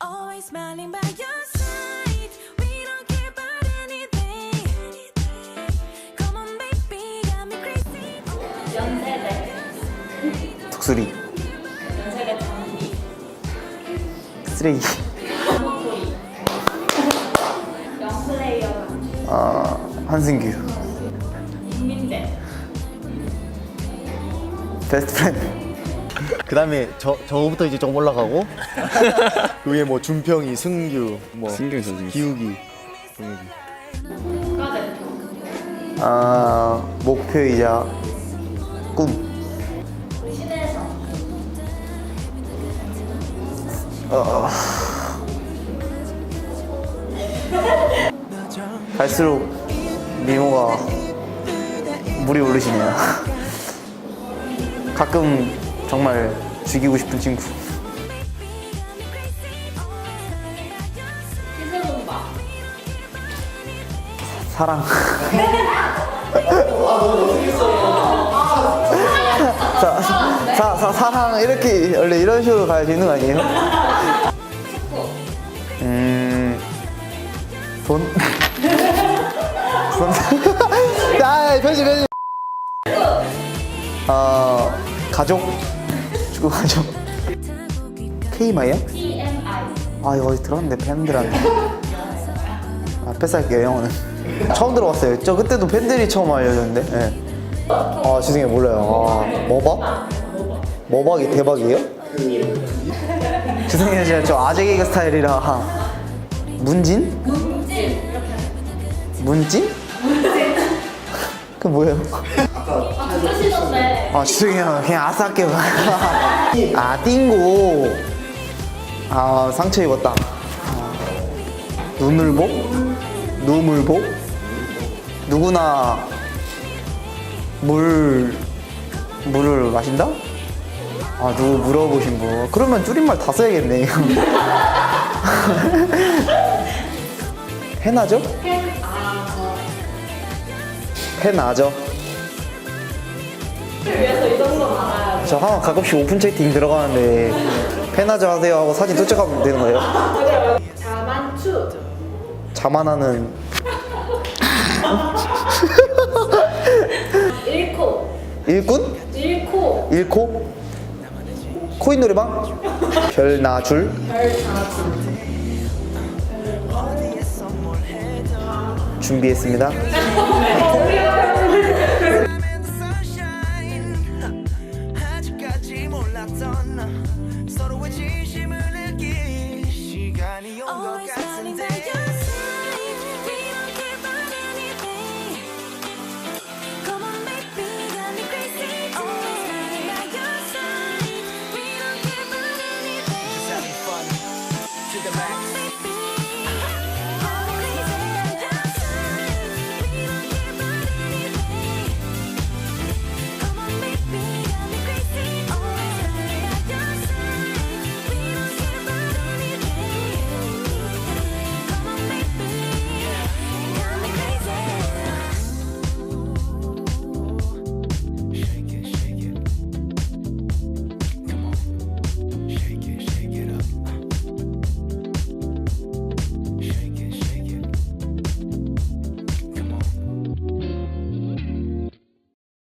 Always smiling by your side. We don't care about anything. Come on, baby, got me crazy. 연세대 독수리 연세대 장비 쓰레기 소리 영플레이어 아 한승규 인민대 베스트 프렌드 그 다음에 저, 저부터 이제 조금 올라가고. 그 위에 뭐 준평이, 승규, 뭐 승규 선수 기욱이, 국가대표 아 목표이자 꿈. 우리 시대에서 어. 갈수록 미모가 물이 오르시네요. 가끔 정말 죽이고 싶은 친구 사랑 사, 사, 사, 사랑 이렇게 원래 이런 식으로 가야 되는 거 아니에요? 음... 돈? 돈? 아 편집 편집 어... 가족? 가족 K마이야? TMI 아 이거 어디 들었는데? 팬들한테. 아 패스할게요 영어는 처음 들어봤어요. 저 그때도 팬들이 처음 알려줬는데. 예. 아 죄송해요. 몰라요. 아 머박? 머박이 대박이에요? 죄송해요. 제가 저 아재 개그 스타일이라. 문진? 문진? 문진? 그 뭐예요? 아 쓰시던데 아 죄송해요 그냥 아싸 할게요 아 띵고 아 상처 입었다 아, 눈을 보? 눈을 보? 누구나 물 물을 마신다? 아 누구 물어보신 분 그러면 줄임말 다 써야겠네 해나죠? 해나죠? 저한 가끔씩 오픈 채팅 들어가는데 팬하자 하세요 하고 사진 도착하면 되는 거예요? 돼 자만추 자만하는 일코 일꾼? 일코 일코? 코인 노래방? 별나줄? 준비했습니다. 서로의 진심을 느낄 시간이 온것 같은데